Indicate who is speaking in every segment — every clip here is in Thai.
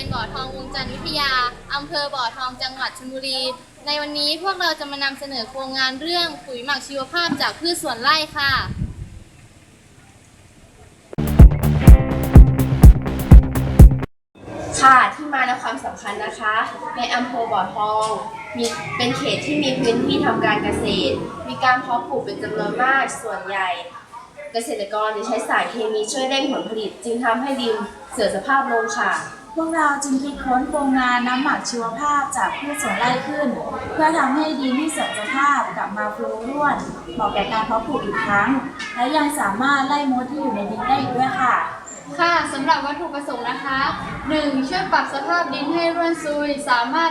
Speaker 1: ยนบ่อทองวงจันทร์วิทยาอำเภอบ่อทองจังหวัดชลบุรี ในวันนี้พวกเราจะมานำเสนอโครงงานเรื่องปุ๋ยหมักชีวภาพจากพืชสวนไร่ค่ะ
Speaker 2: ค่ะที่มาและความสำคัญนะคะ ในอำเภอบ่อทองมีเป็นเขตที่มีพื้นที่ทำการเกษตร มีการเพาะปลูกเป็นจำนวนมากส่วนใหญ่ เกษตรกรจะใช้สายเคมีช่วยเร่งผลผลิต จึงทำให้ดินเสื่อสภาพลงค่ะ
Speaker 3: พวกเราจึงคิดค้นโครงงานน้ำหมักชีวภาพจากพืชสวนไร่ขึ้น เพื่อทำให้ดินที่เสื่อมสภาพกลับมาฟูร่วนเหมาะแก่การเพาะปลูกอีกครั้ง และยังสามารถไล่มดที่อยู่ในดินได้อีกด้วยค่ะ
Speaker 1: ค่ะสำหรับวัตถุประสงค์นะคะ 1. ช่วยปรับสภาพดินให้ร่วนซุย สามารถ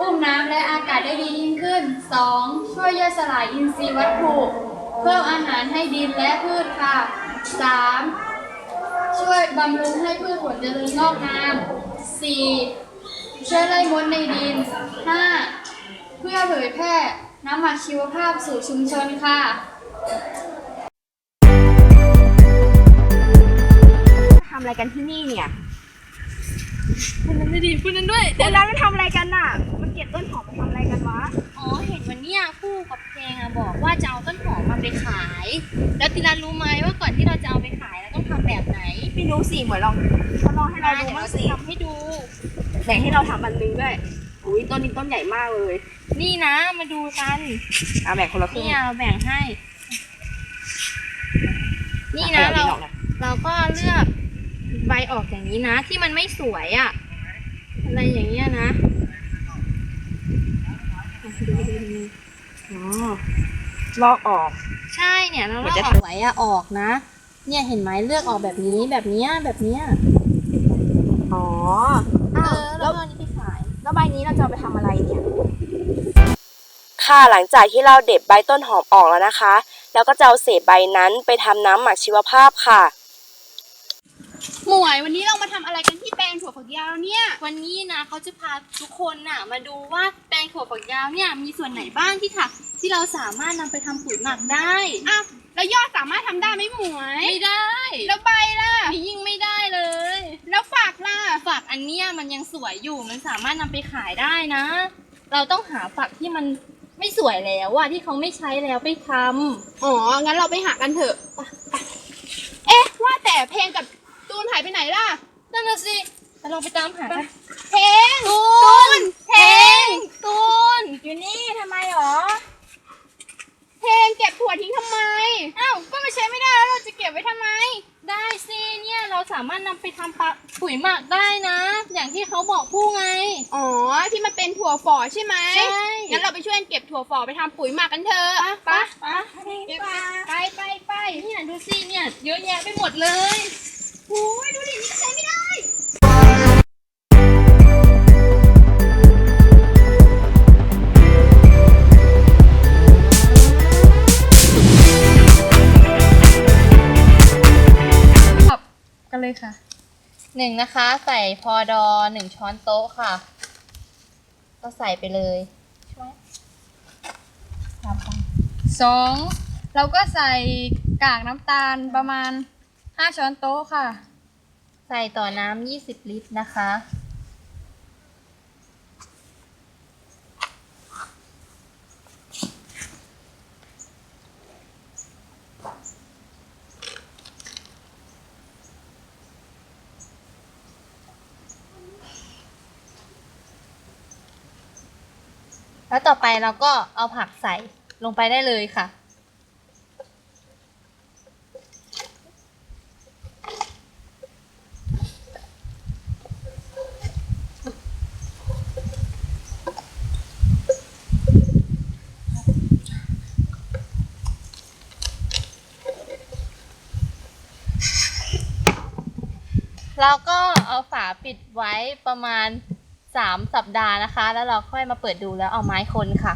Speaker 1: อุ้มน้ำและอากาศได้ดียิ่งขึ้น 2. ช่วยย่อยสลายอินทรีย์วัตถุ เพิ่มอาหารให้ดินและพืชค่ะ 3. ช่วยบำรุงให้พืชผลเจริญงอกงาม 4. ช่วยไล่มดในดิน 5. เพื่อเผยแพร่น้ำหมักชีวภาพสู่ชุมชนค่ะ
Speaker 4: ทำอะไรกันที่นี่เนี่ย
Speaker 1: พูดนั้นไม่ดีพูดนั้นด้วย
Speaker 4: พวกนั้นมันทำอะไรกันน่ะ มันเก็บต้นหอมมาทำอะไรกันวะ
Speaker 1: อ๋อ เห็นวันเนี้ยคู่กับเพลงอะบอกว่าจะเอาต้นหอมมาไปขาย แล้วติรันรู้ไหมว่า ไหน
Speaker 4: ไม่รู้สิเหมือนลองทดลองให้เราดู
Speaker 1: ดี๋ยว
Speaker 4: บ้าง
Speaker 1: จะ
Speaker 4: สิ
Speaker 1: ทำให้ดู
Speaker 4: แบ่งให้เราทำอันนึงด้วยอุ้ยต้นนี้ต้นใหญ่มากเลย
Speaker 1: นี่นะมาดูกัน
Speaker 4: อะแบ่งคนละครึ่ง
Speaker 1: นี่เราแบ่งให้ นี่นะ
Speaker 4: อ่
Speaker 1: เรา
Speaker 4: ขยับออกหน่อย
Speaker 1: เราก็เลือกใบออกอย่างนี้นะ ที่มันไม่สวยอะอะไรอย่างเงี้ยนะ
Speaker 4: อ๋อลอกออก
Speaker 1: ใช่เนี่ยเรา
Speaker 4: เหมื
Speaker 1: เลื
Speaker 4: อน
Speaker 1: อก
Speaker 4: จะ
Speaker 1: ออกสวยอะออกนะ เนี่ยเห็นไหมเลือกออกแบบนี้แบบเนี้ยแบบเนี้ย
Speaker 4: อ๋อ
Speaker 1: เอ
Speaker 4: อ้าว
Speaker 1: อแล้
Speaker 4: แล้วว
Speaker 1: ก็อันนี้ไปขาย
Speaker 4: แล้วใบนี้เราจะเอาไปทำอะไรเนี่ย
Speaker 5: ค่ะหลังจากที่เราเด็ดใบต้นหอมออกแล้วนะคะ แล้วก็จะเอาเศษใบนั้นไปทำน้ำหมักชีวภาพค่ะ
Speaker 6: หมวยวันนี้เรามาทำอะไรกันที่แปลงถั่วฝักยาวเนี่ย
Speaker 1: วันนี้นะเขาจะพาทุกคนน่ะมาดูว่าแปล งถั่วฝักยาวเนี่ยมีส่วนไหนบ้างที่ค่ะ ที่เราสามารถนำไปทำปุ๋ยหมักได้
Speaker 6: อ้าวแล้วยอดสามารถทำได้ไหมหมวย
Speaker 1: ไม่ได้
Speaker 6: แล้วใบล่ะ
Speaker 1: นี่ยิ่งไม่ได้เลย
Speaker 6: แล้วฝักล่ะ
Speaker 1: ฝักอันเนี้ยมันยังสวยอยู่มันสามารถนำไปขายได้นะ เราต้องหาฝักที่มันไม่สวยแล้วอะที่เขาไม่ใช้แล้วไปทำ
Speaker 6: อ๋อ งั้นเราไปหากันเถอะไปไปเอ๊ะ ว่าแต่เพลงกับตูนหายไปไหนล่ะ
Speaker 1: นั่นน่ะสิแต่เราไปตามหากัน
Speaker 6: เพลง
Speaker 1: ตูน
Speaker 6: เพลง
Speaker 1: ตูน
Speaker 4: อยู่นี่ทำไมหรอ
Speaker 6: เพลงเก็บถั่วทิ้งทำไม อ้าว ก็ไม่ใช้ไม่ได้แล้วเราจะเก็บไว้ทำไม
Speaker 1: ได้สิเนี่ยเราสามารถนำไปทำปะปุ๋ยหมักได้นะ อย่างที่เขาบอกผู้ไง
Speaker 6: อ๋อ ที่มันเป็นถั่วฝ่อใช่ไหม
Speaker 1: ใช่
Speaker 6: งั้นเราไปช่วยกันเก็บถั่วฝ่อไปทำปุ๋ยหมักกันเถอะไปไปไปไปไป
Speaker 1: เนี่ยดูสิเนี่ยเยอะแยะไปหมดเลย
Speaker 6: โอ้ยดูดินี่ใช้ไม่ได้
Speaker 1: กันเลยค่ะ หนึ่งนะคะ ใส่พอดอหนึ่งช้อนโต๊ะค่ะ ก็ใส่ไปเลยช่วยตามไป
Speaker 7: สองเราก็ใส่กากน้ำตาลประมาณ5ช้อนโต๊ะค่ะ
Speaker 1: ใส่ต่อน้ำยี่สิบลิตรนะคะ แล้วต่อไปเราก็เอาผักใส่ลงไปได้เลยค่ะ แล้วก็เอาฝาปิดไว้ประมาณ 3 สัปดาห์นะคะ แล้วเราค่อยมาเปิดดูแล้วเอาไม้คนค่ะ